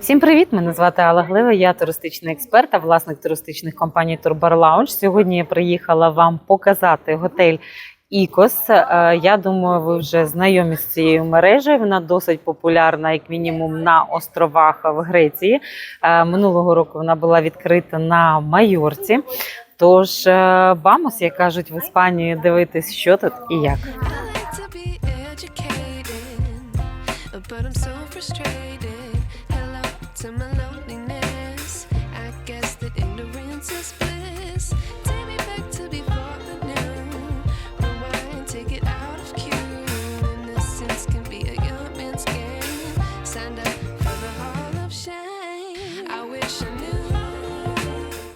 Всім привіт! Мене звати Алла Глива, я туристичний експерт та власник туристичних компаній Turbar Lounge. Сьогодні я приїхала вам показати готель Ікос. Е, Я думаю, ви вже знайомі з цією мережею. Вона досить популярна, як мінімум, на островах в Греції. Е, Минулого року вона була відкрита на Майорці. Тож е, бамос, як кажуть в Іспанії, дивитись, що тут і як.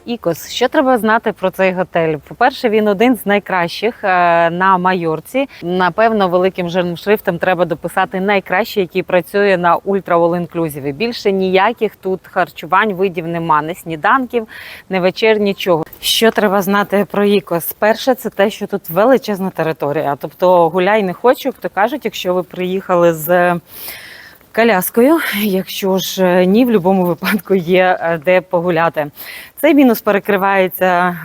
Ікос, що треба знати про цей готель? По-перше, він один з найкращих е, на Майорці. Напевно, великим жирним шрифтом треба дописати найкращий, який працює на ультра all inclusive. Більше ніяких тут харчувань видів нема, не сніданків, не вечер, нічого. Що треба знати про Ікос? Перше, це те, що тут величезна територія. Тобто гуляй не хочу, як то кажуть, якщо ви приїхали з. Коляскою, якщо ж е, ні, в будь-якому випадку є е, де погуляти. Цей мінус перекривається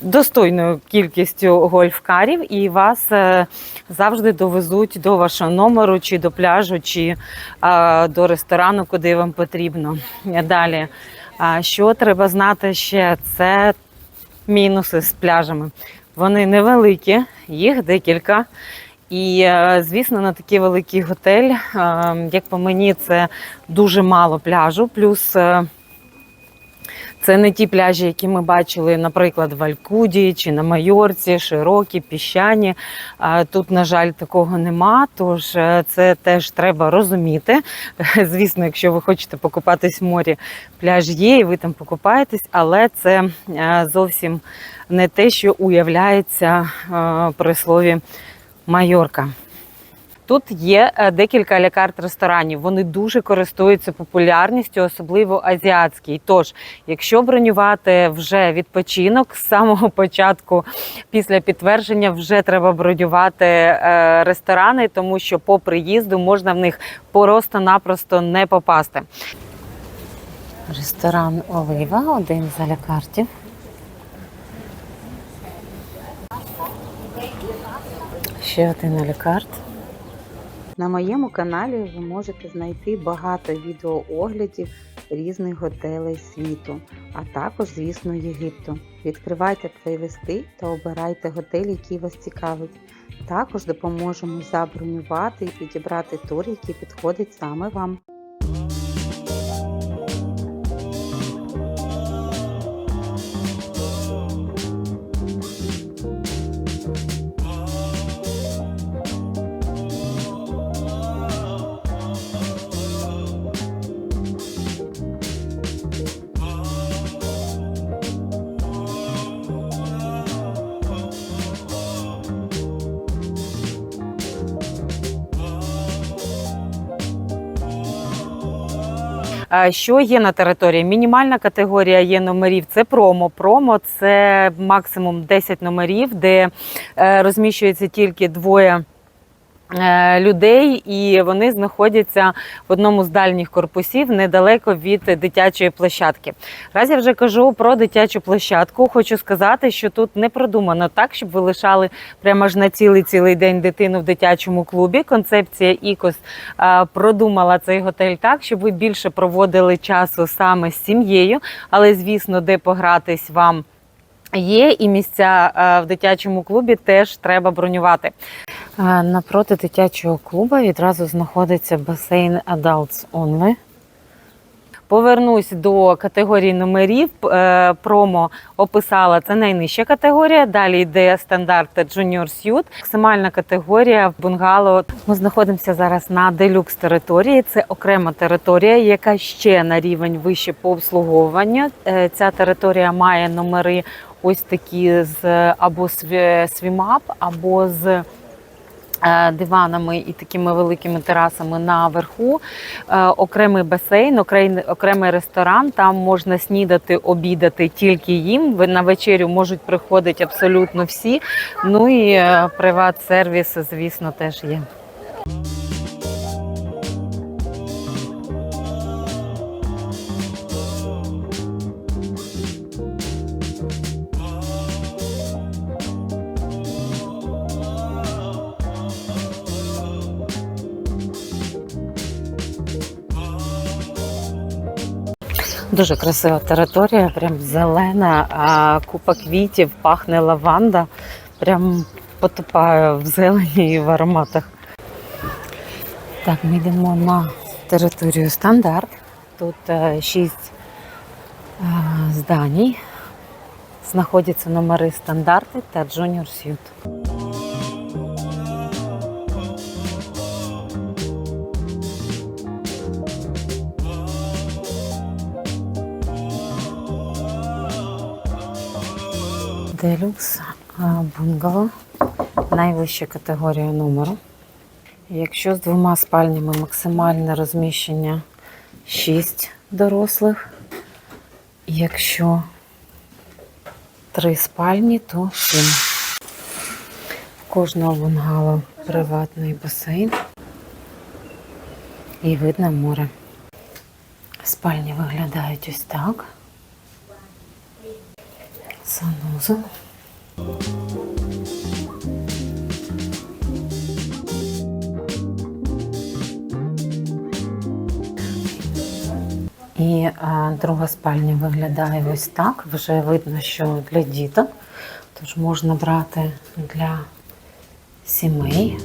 достойною кількістю гольфкарів, і вас е, завжди довезуть до вашого номеру, чи до пляжу, чи до ресторану, куди вам потрібно. Далі, що треба знати ще, це мінуси з пляжами. Вони невеликі, їх декілька. І, е, звісно, на такий великий готель, е, як по мені, це дуже мало пляжу. Плюс е, це не ті пляжі, які ми бачили, наприклад, в Алькуді чи на Майорці, широкі, піщані. Тут, на жаль, такого нема. Тож це теж треба розуміти. Звісно, якщо ви хочете покупатись в морі, пляж є, і ви там покупаєтесь, але це зовсім не те, що уявляється при слові Майорка. Тут є е, декілька лякарт ресторанів. Вони дуже користуються популярністю, особливо азіатський. Тож, якщо бронювати вже відпочинок з самого початку, після підтвердження, вже треба бронювати е, ресторани, тому що по приїзду можна в них просто-напросто не попасти. Ресторан Олива, один з алякартів. Ще один алякарт. На моєму каналі ви можете знайти багато відеооглядів різних готелей світу, а також, звісно, Єгипту. Відкривайте плейлисти та обирайте готель, який вас цікавить. Також допоможемо забронювати і підібрати тур, який підходить саме вам. Що є на території? Мінімальна категорія є номерів. Це промо. Промо це максимум 10 номерів, де е, розміщується тільки двоє. Е, Людей, і вони знаходяться в одному з дальніх корпусів недалеко від дитячої площадки. Раз я вже кажу про дитячу площадку, хочу сказати, що тут не продумано так, щоб ви лишали прямо ж на цілий цілий день дитину в дитячому клубі. Концепція Ікос е, продумала цей готель так, щоб ви більше проводили часу саме з сім'єю, але звісно, де погратись вам. Є і місця е, в дитячому клубі теж треба бронювати. Напроти дитячого клубу відразу знаходиться басейн Adults Only. Повернусь до категорії номерів. Е, Промо описала це найнижча категорія. Далі йде стандарт Junior Suite. Максимальна категорія в бунгало. Ми знаходимося зараз на делюкс території. Це окрема територія, яка ще на рівень вище по обслуговуванню. Е, Ця територія має номери ось такі з або свімап, або з диванами і такими великими терасами наверху, е, окремий басейн, окремий ресторан. Там можна снідати, обідати тільки їм. На вечерю можуть приходити абсолютно всі. Ну і е, приват-сервіс, звісно, теж є. Дуже красива територія, прям зелена, а купа квітів, пахне лаванда. Прям потопає в зелені і в ароматах. Так, ми йдемо на територію стандарт. Тут е, шість е, зданій. Знаходяться номери стандарти та Junior Suite. Делюкс бунгало. Найвища категорія номеру. Якщо з двома спальнями максимальне розміщення 6 дорослих. Якщо три спальні, то 7. Кожного бунгало приватний басейн і вид на море. Спальні виглядають ось так. Санузел. І а, друга спальня виглядає ось так. Вже видно, що для діток. Тож можна брати для сімей.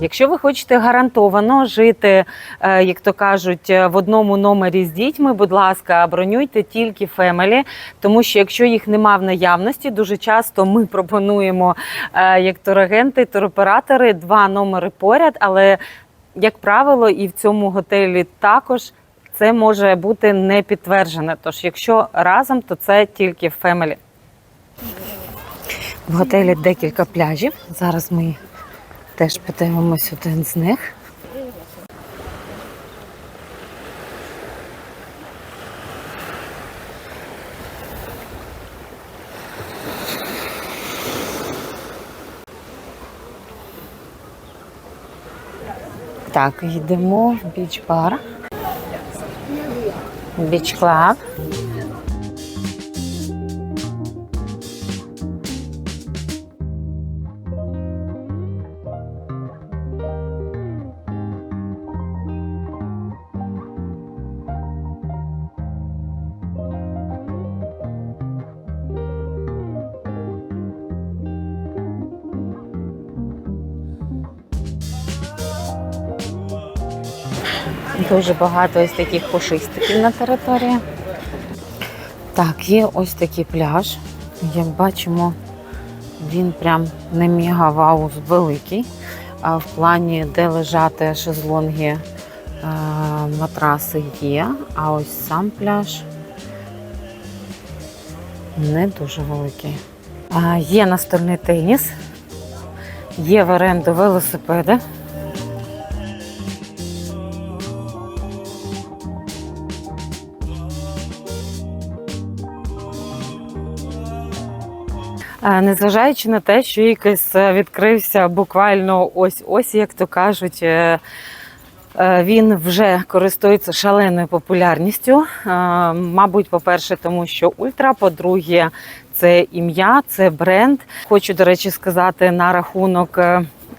Якщо ви хочете гарантовано жити, е, як то кажуть, е, в одному номері з дітьми, будь ласка, бронюйте тільки фемелі, тому що якщо їх нема в наявності, дуже часто ми пропонуємо е, як турагенти, туроператори два номери поряд, але як правило, і в цьому готелі також. Це може бути не підтверджене. Тож, якщо разом, то це тільки фемелі. В готелі декілька пляжів. Зараз ми теж подивимось один з них. Так, йдемо в біч-бар. Біч клаб. Дуже багато ось таких пушистиків на території. Так, є ось такий пляж. Як бачимо, він прям не мега вау великий. А в плані, де лежати шезлонги, е, матраси є. А ось сам пляж не дуже великий. Є настольний теніс, є в оренду велосипеди. Незважаючи на те, що якось е, відкрився буквально ось ось, як то кажуть, е, е, він вже користується шаленою популярністю. Мабуть, по-перше, тому що ультра, по-друге, це ім'я, це бренд. Хочу, до речі, сказати на рахунок.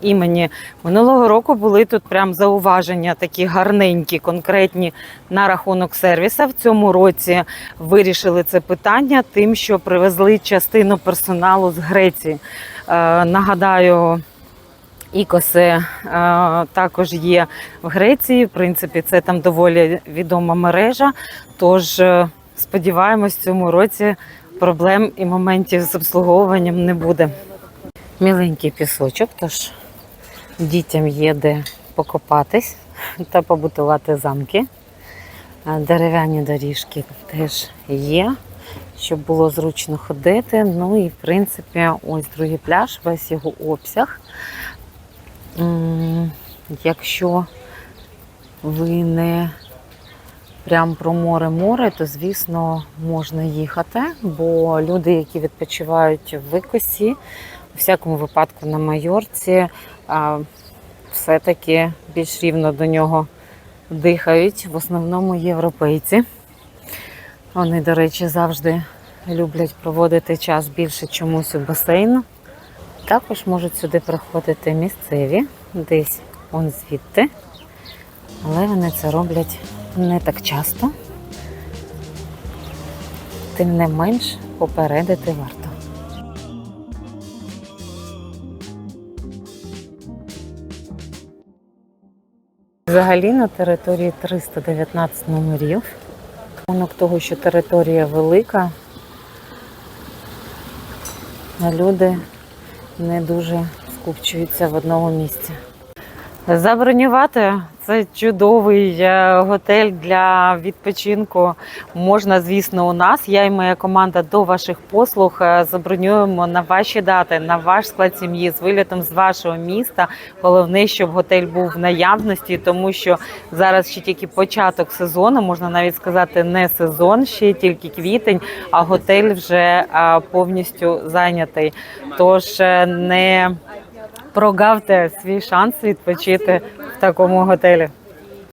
Імені минулого року були тут прям зауваження такі гарненькі, конкретні на рахунок сервіса. В цьому році вирішили це питання тим, що привезли частину персоналу з Греції. Е, нагадаю, Ікоси е, також є в Греції. В принципі, це там доволі відома мережа. Тож е, сподіваємось, в цьому році проблем і моментів з обслуговуванням не буде. Міленький пісочок, тож дітям є де покопатись та побутувати замки. Дерев'яні доріжки теж є, щоб було зручно ходити. Ну і в принципі, ось другий пляж, весь його обсяг. Якщо ви не прям про море-море, то звісно можна їхати, бо люди, які відпочивають в Викосі, у всякому випадку на Майорці, все-таки більш рівно до нього дихають. В основному європейці. Вони, до речі, завжди люблять проводити час більше чомусь у басейну. Також можуть сюди приходити місцеві, десь он звідти. Але вони це роблять не так часто. Тим не менш, попередити варто. Взагалі на території 319 номерів. Рахунок того, що територія велика, люди не дуже скупчуються в одному місці. Забронювати це чудовий е, готель для відпочинку. Можна, звісно, у нас. Я і моя команда до ваших послуг е, забронюємо на ваші дати, на ваш склад сім'ї з вилітом з вашого міста. Головне, щоб готель був в наявності, тому що зараз ще тільки початок сезону, можна навіть сказати, не сезон, ще тільки квітень, а готель вже е, повністю зайнятий. Тож не прогавте свій шанс відпочити в такому готелі.